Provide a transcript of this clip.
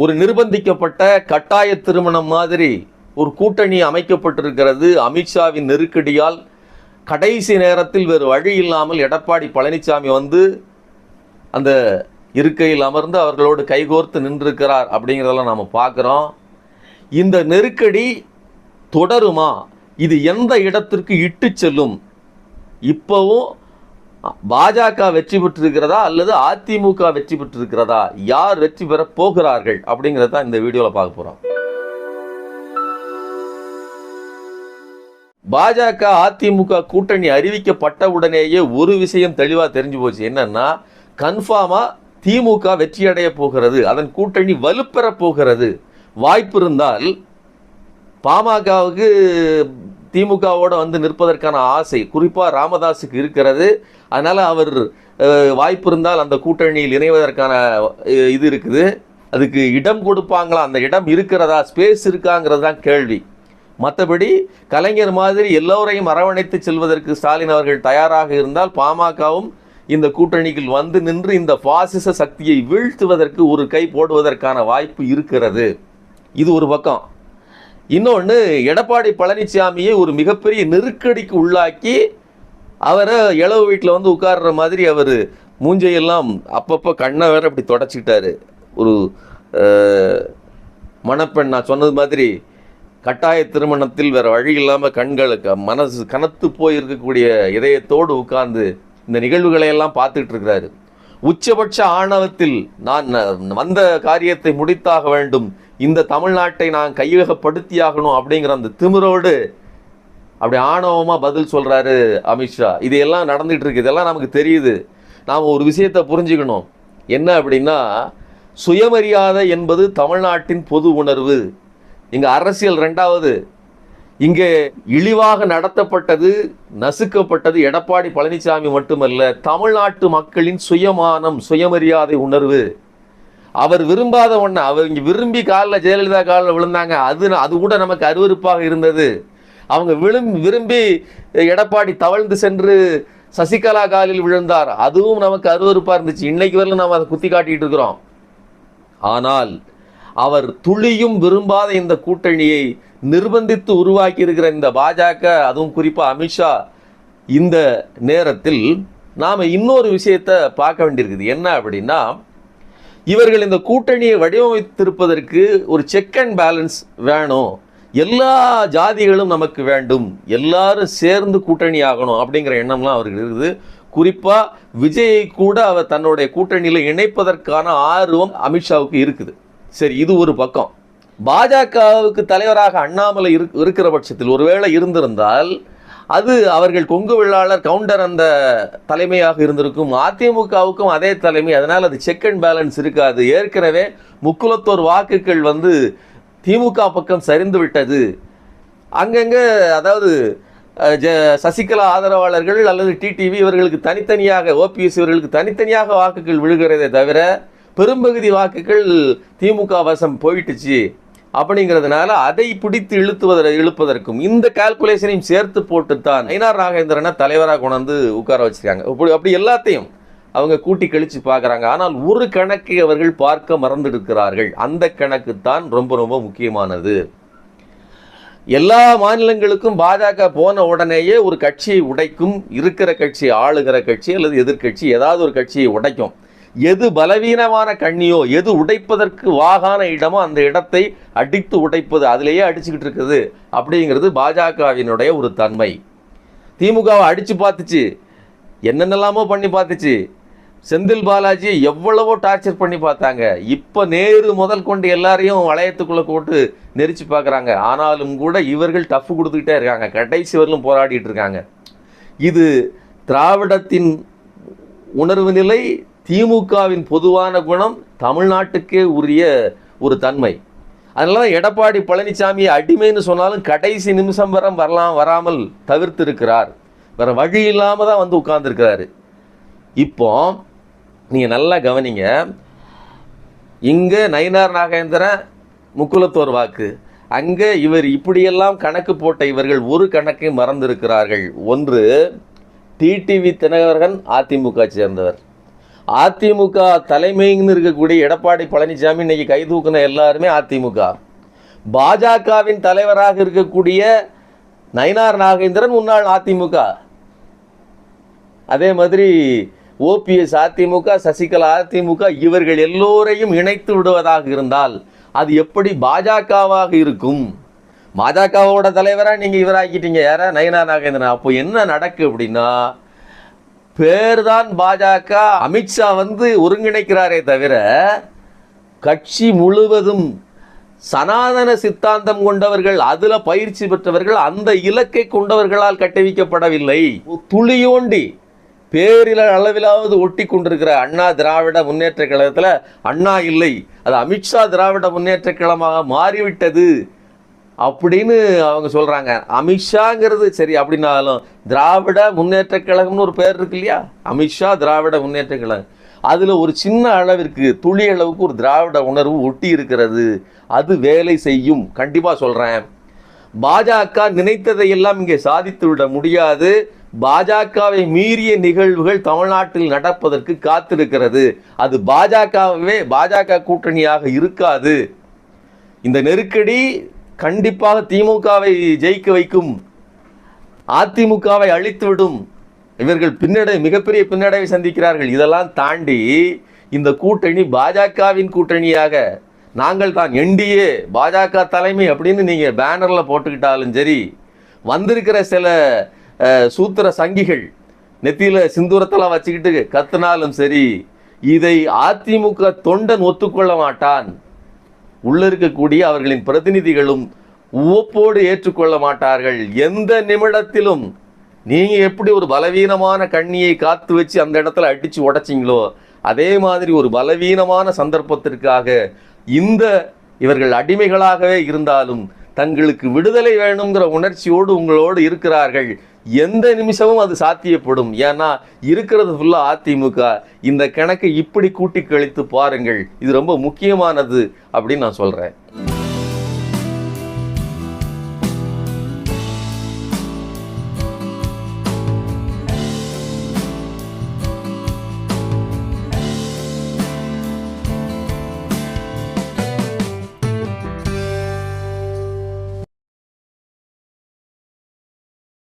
ஒரு நிர்பந்திக்கப்பட்ட கட்டாய திருமணம் மாதிரி ஒரு கூட்டணி அமைக்கப்பட்டிருக்கிறது. அமித்ஷாவின் நெருக்கடியால் கடைசி நேரத்தில் வேறு வழி இல்லாமல் எடப்பாடி பழனிசாமி வந்து அந்த இருக்கையில் அமர்ந்து அவர்களோடு கைகோர்த்து நின்றிருக்கிறார் அப்படிங்கிறதெல்லாம் நாம் பார்க்குறோம். இந்த நெருக்கடி தொடருமா? இது எந்த இடத்திற்கு இட்டு செல்லும்? இப்போவும் பாஜக வெற்றி பெற்றிருக்கிறதா அல்லது அதிமுக வெற்றி பெற்றிருக்கிறதா? யார் வெற்றி பெற போகிறார்கள்? அப்படிங்கிறத தான் இந்த வீடியோவில் பார்க்க போகிறோம் பாஜக அதிமுக கூட்டணி அறிவிக்கப்பட்ட உடனேயே ஒரு விஷயம் தெளிவாக தெரிஞ்சு போச்சு. என்னன்னா கன்ஃபார்மாக திமுக வெற்றியடைய போகிறது. அதன் கூட்டணி வலுப்பெற போகிறது. வாய்ப்பு இருந்தால் பாமகவுக்கு திமுகவோடு வந்து நிற்பதற்கான ஆசை குறிப்பாக ராமதாஸுக்கு இருக்கிறது. அதனால் அவர் வாய்ப்பு இருந்தால் அந்த கூட்டணியில் இணைவதற்கான இது இருக்குது. அதுக்கு இடம் கொடுப்பாங்களா? அந்த இடம் இருக்கிறதா? ஸ்பேஸ் இருக்காங்கிறது தான் கேள்வி. மற்றபடி கலைஞர் மாதிரி எல்லோரையும் அரவணைத்து செல்வதற்கு ஸ்டாலின் அவர்கள் தயாராக இருந்தால் பாமகவும் இந்த கூட்டணிக்குள் வந்து நின்று இந்த பாசிச சக்தியை வீழ்த்துவதற்கு ஒரு கை போடுவதற்கான வாய்ப்பு இருக்கிறது. இது ஒரு பக்கம். இன்னொன்று எடப்பாடி பழனிசாமியை ஒரு மிகப்பெரிய நெருக்கடிக்கு உள்ளாக்கி அவரை இளவு வீட்டில் வந்து உட்கார்ற மாதிரி அவர் மூஞ்சையெல்லாம் அப்பப்போ கண்ணை வேற அப்படி தொடச்சிக்கிட்டாரு. ஒரு மணப்பெண் நான் சொன்னது மாதிரி கட்டாய திருமணத்தில் வேறு வழி இல்லாமல் கண்களுக்கு மனசு கனத்து போய் இருக்கக்கூடிய இதயத்தோடு உட்கார்ந்து இந்த நிகழ்வுகளையெல்லாம் பார்த்துட்டு இருக்கிறாரு. உச்சபட்ச ஆணவத்தில் நான் வந்த காரியத்தை முடித்தாக வேண்டும் இந்த தமிழ்நாட்டை நான் கையகப்படுத்தியாகணும் அப்படிங்கிற அந்த திமிரோடு அப்படி ஆணவமாக பதில் சொல்கிறாரு அமித்ஷா இதையெல்லாம் எல்லாம் நடந்துகிட்டு இருக்கு. இதெல்லாம் நமக்கு தெரியுது. நாம் ஒரு விஷயத்தை புரிஞ்சுக்கணும். என்ன அப்படின்னா சுயமரியாதை என்பது தமிழ்நாட்டின் பொது உணர்வு. இங்கே அரசியல் ரெண்டாவது. இங்கே இழிவாக நடத்தப்பட்டது நசுக்கப்பட்டது எடப்பாடி பழனிசாமி மட்டுமல்ல தமிழ்நாட்டு மக்களின் சுயமானம் சுயமரியாதை உணர்வு. அவர் விரும்பாத ஒன்று அவர் இங்கே விரும்பி காலில் ஜெயலலிதா காலில் விழுந்தாங்க. அது அது கூட நமக்கு அருவருப்பாக இருந்தது. அவங்க விழும் விரும்பி எடப்பாடி தவழ்ந்து சென்று சசிகலா காலில் விழுந்தார். அதுவும் நமக்கு அருவருப்பாக இருந்துச்சு. இன்னைக்கு வரலும் நாம் அதை குத்தி காட்டிகிட்டு இருக்கிறோம். ஆனால் அவர் துளியும் விரும்பாத இந்த கூட்டணியை நிர்பந்தித்து உருவாக்கி இருக்கிற இந்த பாஜக அதுவும் குறிப்பாக அமித்ஷா இந்த நேரத்தில் நாம் இன்னொரு விஷயத்தை பார்க்க வேண்டியிருக்குது. என்ன அப்படின்னா இவர்கள் இந்த கூட்டணியை வடிவமைத்திருப்பதற்கு ஒரு செக் அண்ட் பேலன்ஸ் வேணும். எல்லா ஜாதிகளும் நமக்கு வேண்டும். எல்லாரும் சேர்ந்து கூட்டணி ஆகணும் அப்படிங்கிற எண்ணம்லாம் அவருக்கு இருக்குது. குறிப்பாக விஜயை கூட அவர் தன்னுடைய கூட்டணியில் இணைப்பதற்கான ஆர்வம் அமித்ஷாவுக்கு இருக்குது. சரி இது ஒரு பக்கம். பாஜகவுக்கு தலைவராக அண்ணாமலை இரு இருக்கிற பட்சத்தில் ஒருவேளை இருந்திருந்தால் அது அவர்கள் கொங்கு வெள்ளாளர் கவுண்டர் அந்த தலைமையாக இருந்திருக்கும். அதிமுகவுக்கும் அதே தலைமை. அதனால் அது செக் அண்ட் பேலன்ஸ் இருக்காது. ஏற்கனவே முக்குலத்தோர் வாக்குகள் வந்து திமுக பக்கம் சரிந்து விட்டது. அங்கங்கே அதாவது ஜ சசிகலா ஆதரவாளர்கள் அல்லது டிடிவி இவர்களுக்கு தனித்தனியாக ஓபிஎஸ் இவர்களுக்கு தனித்தனியாக வாக்குகள் விழுகிறதே தவிர பெரும்பகுதி வாக்குகள் திமுக வசம் போயிட்டுச்சு. அப்படிங்கிறதுனால அதை பிடித்து இழுத்துவதை இழுப்பதற்கும் இந்த கால்குலேஷனையும் சேர்த்து போட்டுத்தான் ஐநார் நாகேந்திரனை தலைவராக கொண்டாந்து உட்கார வச்சிருக்காங்க. அப்படி அப்படி எல்லாத்தையும் அவங்க கூட்டி கழிச்சு பார்க்குறாங்க. ஆனால் ஒரு கணக்கை அவர்கள் பார்க்க மறந்துடுக்கிறார்கள் அந்த கணக்கு தான் ரொம்ப ரொம்ப முக்கியமானது. எல்லா மாநிலங்களுக்கும் பாஜக போன உடனேயே ஒரு கட்சியை உடைக்கும் இருக்கிற கட்சி ஆளுகிற கட்சி அல்லது எதிர்க்கட்சி ஏதாவது ஒரு கட்சியை உடைக்கும். எது பலவீனமான கண்ணியோ எது உடைப்பதற்கு வாகான இடமோ அந்த இடத்தை அடித்து உடைப்பது அதிலேயே அடிச்சுக்கிட்டு இருக்குது. அப்படிங்கிறது பாஜகவினுடைய ஒரு தன்மை. திமுகவை அடித்து பார்த்துச்சு. என்னென்னலாமோ பண்ணி பார்த்துச்சு. செந்தில் பாலாஜி எவ்வளவோ டார்ச்சர் பண்ணி பார்த்தாங்க. இப்போ நேரு முதல் கொண்டு எல்லாரையும் வளையத்துக்குள்ளே போட்டு நெரிச்சு பார்க்குறாங்க. ஆனாலும் கூட இவர்கள் டஃப் கொடுத்துக்கிட்டே இருக்காங்க. கடைசி வரலும் போராடிட்டு இருக்காங்க. இது திராவிடத்தின் உணர்வு நிலை திமுகவின் பொதுவான குணம் தமிழ்நாட்டுக்கே உரிய ஒரு தன்மை. அதனால தான் எடப்பாடி பழனிசாமியை அடிமைன்னு சொன்னாலும் கடைசி நிமிஷம் வரம் வரலாம் வராமல் தவிர்த்து இருக்கிறார் வேற வழி இல்லாமல் தான் வந்து உட்கார்ந்துருக்கிறாரு. இப்போ நீங்கள் நல்லா கவனிங்க. இங்கே நயினார் நாகேந்திரன் முக்குலத்தோர் வாக்கு. அங்கே இவர் இப்படியெல்லாம் கணக்கு போட்ட இவர்கள் ஒரு கணக்கை மறந்திருக்கிறார்கள். ஒன்று டிடிவி தினகரன் அதிமுக சேர்ந்தவர். அதிமுக தலைமைன்னு இருக்கக்கூடிய எடப்பாடி பழனிசாமி இன்னைக்கு கை தூக்குன எல்லாருமே அதிமுக. பாஜகவின் தலைவராக இருக்கக்கூடிய நயினார் நாகேந்திரன் முன்னாள் அதிமுக. அதே மாதிரி ஓபிஎஸ் அதிமுக சசிகலா அதிமுக இவர்கள் எல்லோரையும் இணைத்து விடுவதாக இருந்தால் அது எப்படி பாஜகவாக இருக்கும்? பாஜகவோட தலைவராக நீங்கள் இவராக்கிட்டீங்க யாரா? நயனா நாகேந்திரன்? அப்போ என்ன நடக்கு அப்படின்னா பேர்தான் பாஜக. அமித்ஷா வந்து ஒருங்கிணைக்கிறாரே தவிர கட்சி முழுவதும் சனாதன சித்தாந்தம் கொண்டவர்கள் அதில் பயிற்சி பெற்றவர்கள் அந்த இலக்கை கொண்டவர்களால் கட்டுவிக்கப்படவில்லை. துளியோண்டி பேரில அளவிலாவது ஒட்டி கொண்டிருக்கிற அண்ணா திராவிட முன்னேற்ற கழகத்தில் அண்ணா இல்லை. அது அமித்ஷா திராவிட முன்னேற்ற கழகமாக மாறிவிட்டது. அப்படின்னு அவங்க சொல்கிறாங்க அமித்ஷாங்கிறது சரி அப்படின்னாலும் திராவிட முன்னேற்ற கழகம்னு ஒரு பேர் இருக்கு இல்லையா? அமித்ஷா திராவிட முன்னேற்ற கழகம். அதில் ஒரு சின்ன அளவிற்கு துளி அளவுக்கு ஒரு திராவிட உணர்வு ஒட்டி இருக்கிறது. அது வேலை செய்யும். கண்டிப்பாக சொல்கிறேன் பாஜக நினைத்ததை எல்லாம் இங்கே சாதித்து விட முடியாது. பாஜகவை மீறிய நிகழ்வுகள் தமிழ்நாட்டில் நடப்பதற்கு காத்திருக்கிறது. அது பாஜகவே பாஜக கூட்டணியாக இருக்காது. இந்த நெருக்கடி கண்டிப்பாக திமுகவை ஜெயிக்க வைக்கும் அதிமுகவை அழித்துவிடும். இவர்கள் பின்னடை மிகப்பெரிய பின்னடைவை சந்திக்கிறார்கள். இதெல்லாம் தாண்டி இந்த கூட்டணி பாஜகவின் கூட்டணியாக நாங்கள் தான் என்டிஏ பாஜக தலைமை அப்படின்னு நீங்கள் பேனரில் போட்டுக்கிட்டாலும் சரி வந்திருக்கிற சில சூத்திர சங்கிகள் நெத்தியில் சிந்தூரத்தெல்லாம் வச்சுக்கிட்டு கத்துனாலும் சரி இதை அதிமுக தொண்டன் ஒத்துக்கொள்ள மாட்டான். உள்ளே இருக்கக்கூடிய அவர்களின் பிரதிநிதிகளும் உவப்போடு ஏற்றுக்கொள்ள மாட்டார்கள். எந்த நிமிடத்திலும் நீங்கள் எப்படி ஒரு பலவீனமான கண்ணியை காத்து வச்சு அந்த இடத்துல அடித்து உடைச்சிங்களோ அதே மாதிரி ஒரு பலவீனமான சந்தர்ப்பத்திற்காக இந்த இவர்கள் அடிமைகளாகவே இருந்தாலும் தங்களுக்கு விடுதலை வேணுங்கிற உணர்ச்சியோடு உங்களோடு இருக்கிறார்கள். எந்த நிமிஷமும் அது சாத்தியப்படும். ஏன்னா இருக்கிறது ஃபுல்லா அதிமுக. இந்த கணக்கை இப்படி கூட்டி கழித்து பாருங்கள். இது ரொம்ப முக்கியமானது அப்படின்னு நான் சொல்றேன்.